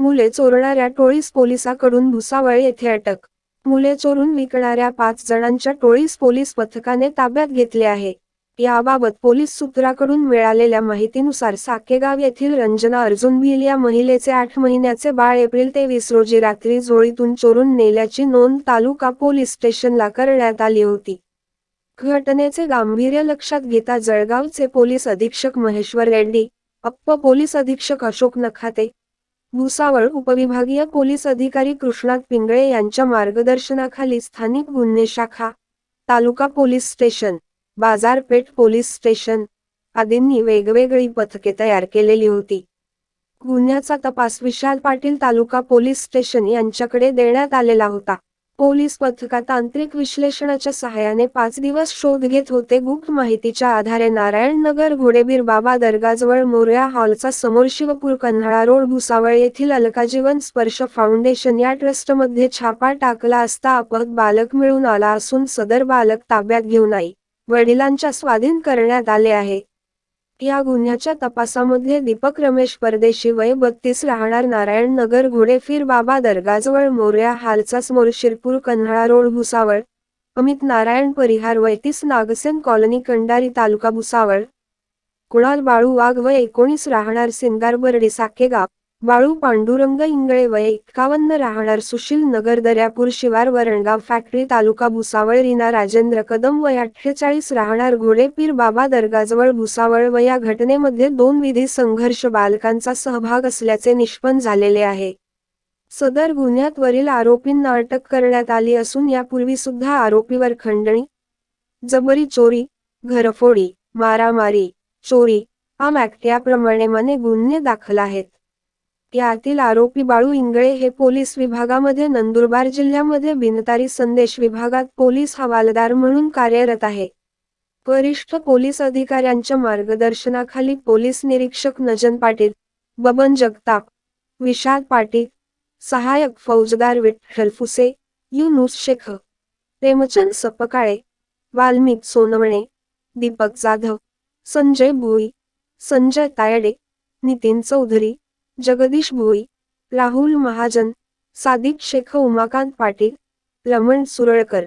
मुले चोरणाऱ्या टोळीस पोलिसाकडून भुसावळ येथे अटक. मुले चोरून विकणाऱ्या पाच जणांच्या टोळीस पोलीस पथकाने ताब्यात घेतले आहे. याबाबत पोलीस सूत्राकडून मिळालेल्या माहितीनुसार साकेगाव येथील रंजना अर्जुन भिल या महिलेचे आठ महिन्याचे बाळ एप्रिल तेवीस रोजी रात्री झोळीतून चोरून नेल्याची नोंद तालुका पोलीस स्टेशनला करण्यात आली होती. घटनेचे गांभीर्य लक्षात घेता जळगावचे पोलीस अधीक्षक महेश्वर रेड्डी अप्प पोलीस अधीक्षक अशोक नखाते भुसावळ उपविभागीय पोलीस अधिकारी कृष्णात पिंगळे यांच्या मार्गदर्शनाखाली स्थानिक गुन्हे शाखा तालुका पोलीस स्टेशन बाजारपेठ पोलीस स्टेशन आदींनी वेगवेगळी पथके तयार केलेली होती. गुन्ह्याचा तपास विशाल पाटील तालुका पोलीस स्टेशन यांच्याकडे देण्यात आलेला होता. पोलीस पथका तांत्रिक विश्लेषणाच्या सहाय्याने पाच दिवस शोध घेत होते. गुप्त माहितीच्या आधारे नारायण नगर घोडेबीर बाबा दर्गाजवळ मोरया हॉलचा समोर शिवपूर कन्हाळा रोड भुसावळ येथील अलकाजीवन स्पर्श फाउंडेशन या ट्रस्टमध्ये छापा टाकला असता अपहत बालक मिळून आला असून सदर बालक ताब्यात घेऊन आई वडिलांच्या स्वाधीन करण्यात आले आहे. या गुन्ह्याच्या तपासामध्ये दीपक रमेश परदेशी वय बत्तीस राहणार नारायण नगर घोडेफीर बाबा दर्गाजवळ मोर्या हालचा समोर शिरपूर कन्हाळा रोड भुसावळ. अमित नारायण परिहार वैतीस नागसेन कॉलनी कंडारी तालुका भुसावळ. कुणाल बाळू वाघ व एकोणीस राहणार सिंगार बर्डी साकेगाव. बाळू पांडुरंग इंगळे वय एक्कावन्न राहणार सुशील नगर दर्यापूर शिवार वरणगाव फॅक्टरी तालुका भुसावळ रिना राजेंद्र कदम वय अठ्ठेचाळीस राहणार घोडेपीर बाबा दर्गाजवळ भुसावळ व या घटनेमध्ये दोन विधी संघर्ष बालकांचा सहभाग असल्याचे निष्पन्न झालेले आहे. सदर गुन्ह्यात वरील आरोपींना अटक करण्यात आली असून यापूर्वी सुद्धा आरोपीवर खंडणी जबरी चोरी घरफोडी मारामारी चोरी आम ऍक्ट याप्रमाणे मने गुन्हे दाखल आहेत. यातील आरोपी बाळू इंगळे हे पोलीस विभागामध्ये नंदुरबार जिल्ह्यामध्ये बिनतारी संदेश विभागात पोलीस हवालदार म्हणून कार्यरत आहे. वरिष्ठ पोलीस अधिकाऱ्यांच्या मार्गदर्शनाखाली पोलीस निरीक्षक नजन पाटील बबन जगताप विशाल पाटील सहाय्यक फौजदार विठ्ठल फुसे युनुस शेख प्रेमचंद सपकाळे वाल्मिक सोनवणे दीपक जाधव संजय भोई संजय तायडे नितीन चौधरी जगदीश भोई राहुल महाजन सादिक शेख उमाकांत पाटील रमण सुरळकर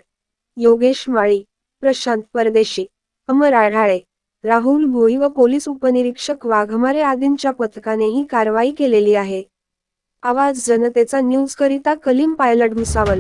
योगेश माळी प्रशांत परदेशी अमर आढाळे राहुल भोई व पोलीस उपनिरीक्षक वाघमारे आदींच्या पथकाने ही कारवाई केलेली आहे. आवाज जनतेचा न्यूज करिता कलीम पायलट भुसावल.